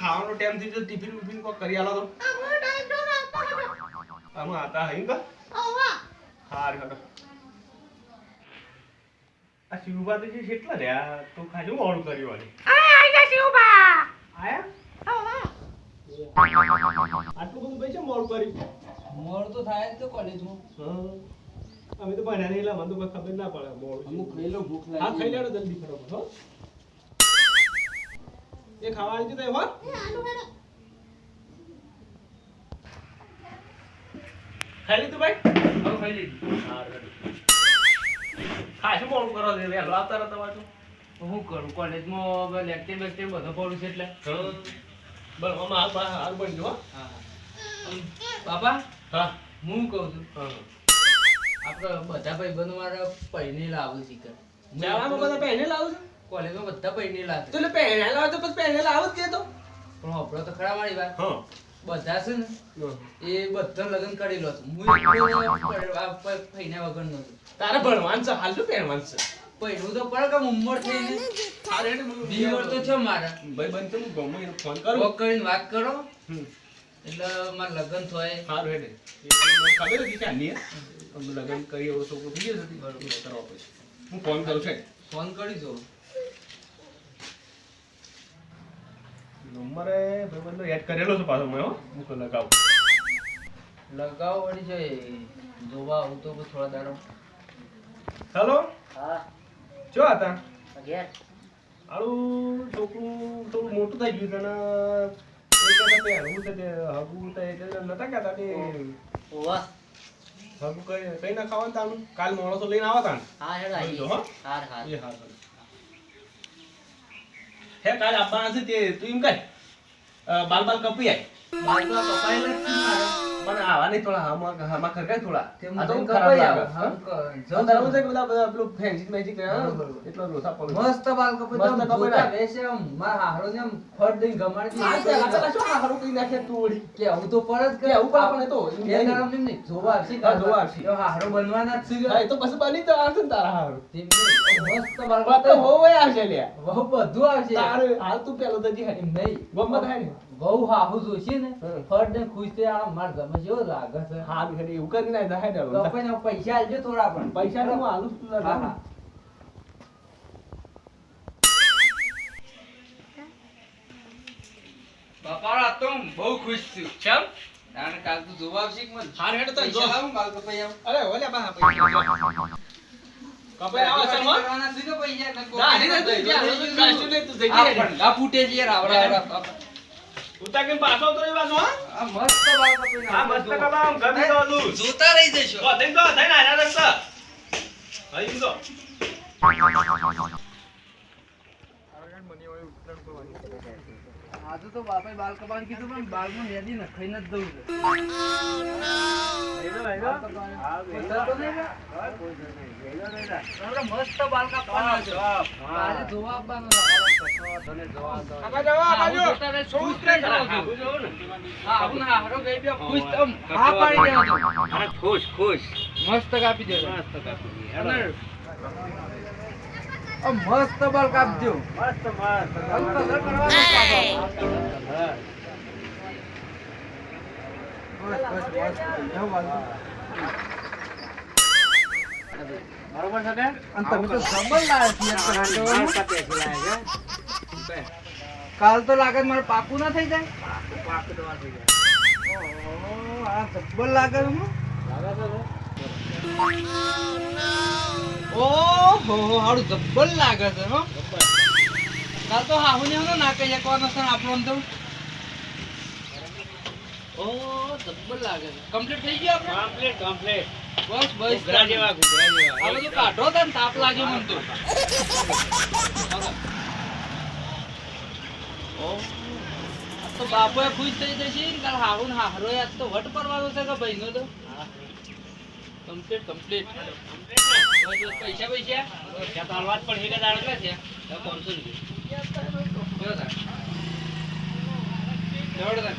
ખાવાનો ટાઈમ થઈ જતો ટિફિન બિફિન કોક કરી આલો તો. આમાં આતા હઈ કા? હાર હડો આ શિવબા તો જે કેટલા રહ્યા? તો ખાજુ મોડું કર્યું વાળી આયા? આટલું બધું પૈસા મોડું કરી મોડ તો થાય જ તો કોલેજમાં. હા. અમે તો ભણ્યા નહીં એટલે મને તો ખબર ના પડે. મોડ અમુક ખાઈ લો ભૂખ હા ખાઈ લાગી લેડો જલ્દી ફટાફટ હો. એ ખાવા આવી જતા એવા ખાઈ લીધું ભાઈ? હવે ખાઈ લીધું. ખાશું મોડું કરો છે? વહેલો આવતા રહો તમારે હું કરું? કોલેજમાં લેક્ચર બેક્ચર બધો પડું છે એટલે. બરાબર હાલ બા- હાલ બની હા. બાપા? હા. હું કહું છું. હા. આપણે બધા ભાઈબંધો મારા પૈને લાવું શીખર બધા પહેને લાવું છે? કોલેજમાં બધા તો લાવે એટલે પહેને લાવો તો પછી પહેને લાવો કે તો. પણ આપણો તો ખરા મારી વાત. હા. બધા છે ને એ બધા લગ્ન કરી લો. હું પૈના વગર નો તારે ભણવાનું છે હાલ શું પહેરવાનું છે. પહેરું તો પડે કે ઉંમર મને વીસ વર્ષ તો છે મારા. ભાઈ બંધ તો હું ગમે એને ફોન કરું. કોક કરીને વાત કરો. હમ. એટલે માર લગ્ન થાય. સારું હેડે. તો ખબર હતી કે આની લગ્ન કરી એવો છોકરો થઈ જશે બરોબર કરવા પછી. હું ફોન કરું છે ફોન કરી દો નંબરે ભાઈબંધો એડ કરેલો છે પાછો મેં હો. મૂકો લગાવ. લગાવો વળી છે જોવા આવું તો થોડા દાડો. હેલો? હા. જો હતા ઘેર આળું છોકરું થોડું મોટું થઈ ગયું તને તે હગું તે હગું તે તે નતા કહેતા તે ઓવા હગું કઈ કઈ ના ખાવાનું તાનું? કાલ માણસો લઈને આવા તાન હા હેડ આવી હા. હા એ હાર. હે કાલ આપવાના છે તે તું એમ અ, બાલ બાલ કપી આય બાલ બાલ મારા. પણ આવા નહીં થોડા હામાં હામાં ખરકાય થોડા? આ તો ખરાબ લાગે. હા? જો તારું છે બધા પેલું ફેન્સી મેજિક એટલો રોસા પડે મસ્ત બાલ કપડ મસ્ત કપડ કપાઈ આમ માર હારો ને આમ ફટ દઈને ગમાડી આ તો પેલા શું હારો કઈ નાખે તોડી કે હું તો જ કે કે પણ તો? એ ગરમ નહીં. નહીં. જોવા આવશે હા, જોવા આવશે. હારો બનવાના જ છે હા એ તો પછી બની તો આવશે ને તારા હારો મસ્ત બાલ કપડ. હોવે આવશે લ્યા. બહુ બધું આવશે. તારે હાલ તું પેલો તો જી નહીં. ગમત હે ને બહુ હાહુ જોશે ને હમ. ને ખુશ થઈ આ માર ગમે જેવો લાગે છે. હારું હેડે એવું જાય તો પણ પૈસા આલજો થોડા પણ. પૈસા તો હું હાલું જ હા હા. બાપા તો બહુ ખુશ છું. કેમ કારણ કાલ તું જોવા આવશે કે મને? હાર હેડે તો જો. અરે ઓલે બા પૈસા કપાઈ આવો મો કે પૈસા? ના તું જા નહીં તું જઈ આ હેડે. ભંડા ફૂટે છે યાર આવડા આવડા ઉતા કેમ પાછો તો એ બાજુ આ મસ્ત બાલ કપાઈ આ મસ્ત કબામ ગમી તો જોતા રહી જશો. તો થઈ તો થઈને આયા રસ્તા. અહીં તો. આજે તો બાપાએ બાલ કપાણ કીધું પણ બાલમાં મેદી નખાઈ ન દઉં ને? મસ્ત બાલ કાપવાના છે. આજે જોવા આપવાનો છે. ખુશ છું. ખુશ છો. મસ્ત કાપી દેજો મસ્ત કાપી મસ્ત બાલ કાપજો મસ્ત. બરોબર છે ને અને તો જબર લાયા છીએ કાલ તો લાગે મારે પાકું ના થઈ જાય? ઓહો, આ જબ્બર લાગે હું. ઓહો હારું જબ્બર લાગે છે હો. કાલ તો હાહુ ને ના કહી શકવાનો ને આપણો તો. ઓ જબ્બર લાગે છે. કમ્પ્લીટ થઈ ગયું આપણે કમ્પ્લીટ કમ્પ્લીટ બસ બસ. જેવા ઘુઘરા જેવા આ બધું કાઢો તાપ લાગ્યો મને તો. તો બાપોએ ખુશ થઈ જશે ને કાલ હાહુ ને હાહરો યાદ તો વટ પરવાનો છે કે ભાઈનો તો? કમ્પ્લીટ કમ્પ્લીટ પૈસા પૈસા. ત્યાં તો હાલવા જ પણ એક હજાર કેટલા છે. પાંચસો રૂપિયા. કેવો થાય જવડ થાય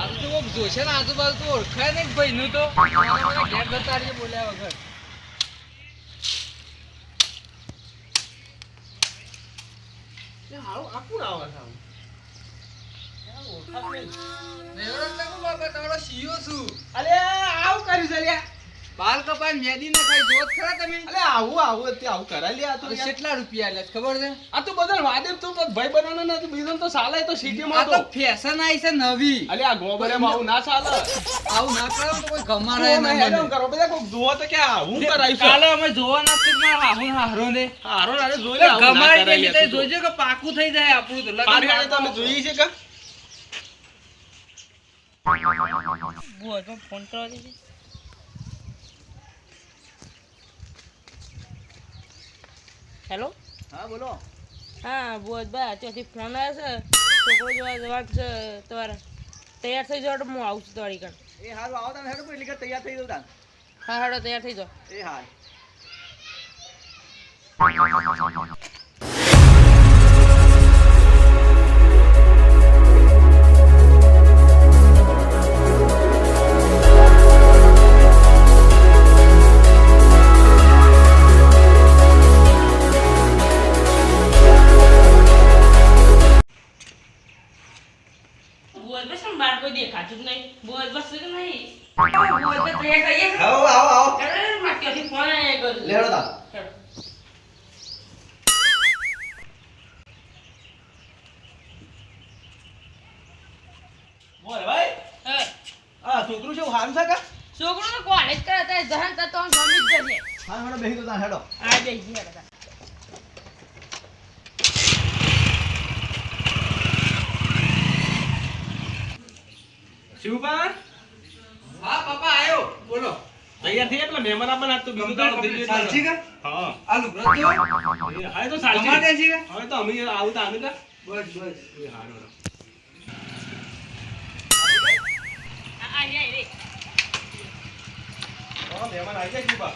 આજુ તો જોશે ને આજુબાજુ તો ઓળખાય ને ભાઈ નું તો. ઘેર બોલ્યા વગર. કોણ આવે છે આમ? આ ઓળખાણ નહીં. રેવડો એટલે બાપા તમારો શિયો છું અલે આવું કર્યું છે લ્યા. બાલ કપાય મેદી ના કઈ જોત ખરા તમે. અરે આવું આવું તે આવું કરાય લે આ તો કેટલા રૂપિયા લે ખબર છે? આ તો બધા વાદે તું તો ભાઈ બનાવવાનો ના તું બીજો તો સાલે તો સિટી માં તો તો. ફેશન આઈ છે નવી. અરે આ ગોબરેમાં આવું ના ચાલે આવું ના કરો તો કોઈ ગમાડે તો ના મને કરો બધા કોક જુઓ તો કે હું કરાય છે? કાલે અમે જોવાના છે મારા હાહુ ને. હારો ને હારો ના જોઈ લે ગમાઈ દે લ્યા જોજો કે પાકું થઈ જાય આપણું તો લગન તો અમે જોઈએ છે કે? ફોન કરવા દેજે હેલો? હા બોલો. હા બોલ ભાઈ ત્યાંથી ફોન આવ્યો છે. છોકરો જોવા જવાનું છે. તમારે તૈયાર થઈ જાઓ હું આવું છું તમારી કણ એ હારું આવો તમે હેડો એટલે તૈયાર થઈ દઉં હા હાડો તૈયાર થઈ જાઓ. એ હાર છોકરું છે હારું છે હા પપ્પા આયો બોલો તૈયાર એટલે મહેમાન આપણને આજ તો બીજું દાડો થઈ ગયું સાચી કે હા આ લુગડો જો હવે તો સાચી. ગમાડે છે કા હવે તો અમે આવું તો આને કા બસ બસ એ હારું. આ. મહેમાન આવી જાય શિવપા.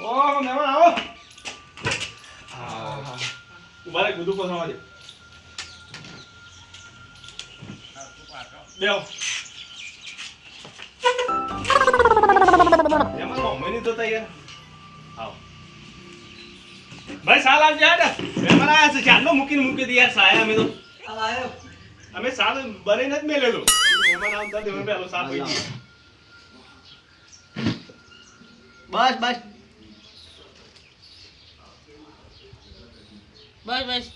ઓ મહેમાન આવો હા. ઊભા રે ગુદુ પસરવા દે. બેહો. મહેમાન મમ્મીની તો તૈયાર. આવો. ભાઈ સાલ આવજે હાડે. મહેમાન આયા છે ચાલો મૂકીને મૂકી દે યાર સાયા અમે તો આ આયો અમે સાલ બને નથી મેલેલો મહેમાન આવતા દેવા પહેલો સાલ પડી બસ બસ બસ બસ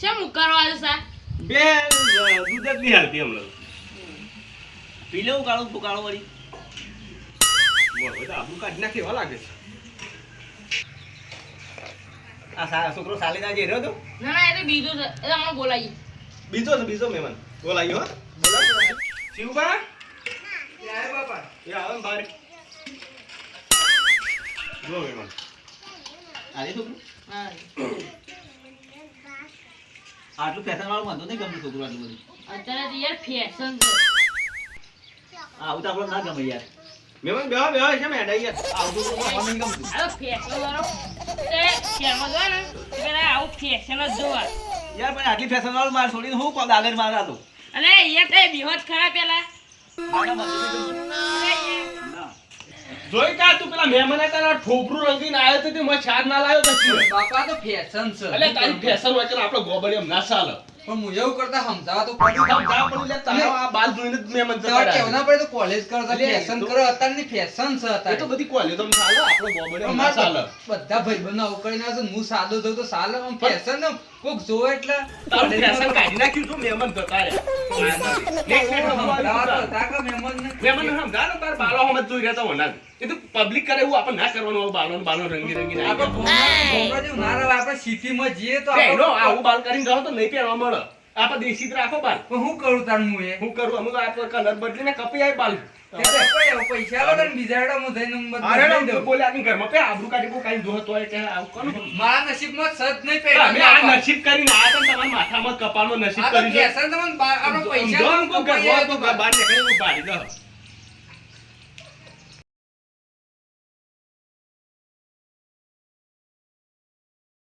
શેમ કરવા છે સા બે દૂધ જ નહીં હાલતી હમણાં પી લેવું કાળું તું કાળો વળી. આબરૂ કાઢી નાખે એવા લાગે છે. આ સા- છોકરો સાલીના જે રહ્યો તો ના ના એ તો બીજું છે. એ હમણાં બોલાવીએ બીજો છે બીજો મહેમાન. બોલાયો હો. શિવબા? બાપા એ આવે ને બારે. જો મહેમાન. આલે છોકરું. હા. આટલું ફેશન વાળું વાંધો નહીં ગમતું છોકરું આટલું બધું. અત્યારે યાર ફેશન છે. આવું તો આપણે ના ગમે યાર. મહેમાન બેહો બેહો છે મેડા યાર આવું તો મને ગમતું. આ ફેશન વાળો. તે શહેરમાં જોવા ને. પેલા આવું ફેશન જ જોવા. યાર પણ આટલી ફેશન વાળું માર છોડીને હું કોલ આગળ મારા તો અને યાર તે બિહોત ખરા પેલા. મને. જોઈ કા તું પેલા મહેમાન તારા ઠોપરું રંગીને આવ્યો તો તે મેં છાડ ના લાવ્યો તો બાપા તો ફેશન છે. એટલે તારી ફેશન હોય કે આપણો ગોબડી એમ ના ચાલે. પણ હું એવું કરતા સમજાવા તો પડ્યું સમજાવા પડ્યું લે તારો આ બાલ જોઈને જ જતા તમારે રહ્યા. ના પડે તો કોલેજ કરતા તો ફેશન કર કરો અત્યારની ફેશન છે અત્યારે. તો બધી કોલેજો તો ચાલે આપણો બોબડે ચાલે બધા ભાઈ બનાવ કરીને હું સાદો થઉં તો સાલે ફેશન ને કોક જોવે એટલે તારું ફેશન કાઢી નાખ્યું છું મહેમાન જતા તો મહેમાનને. મહેમાન સમજા ને તાર બાલો હમત જોઈ રહ્યા તા હોના એ તો પબ્લિક કરે એવું આપણે ના કરવાનું હોય બાલો ને બાલો રંગી રંગી આપણે ના રહે. સિટીમાં જઈએ તો આવું બાલ કરીને જાઓ તો નહીં પહેરવા મળે. આપણે દેશી રાખો બાલ. પણ હું કરું તાર હું એ હું કરું અમુક આપણે કલર બદલીને કપી આવી બાલ. માથામાં કપાળમાં નસીબ કરી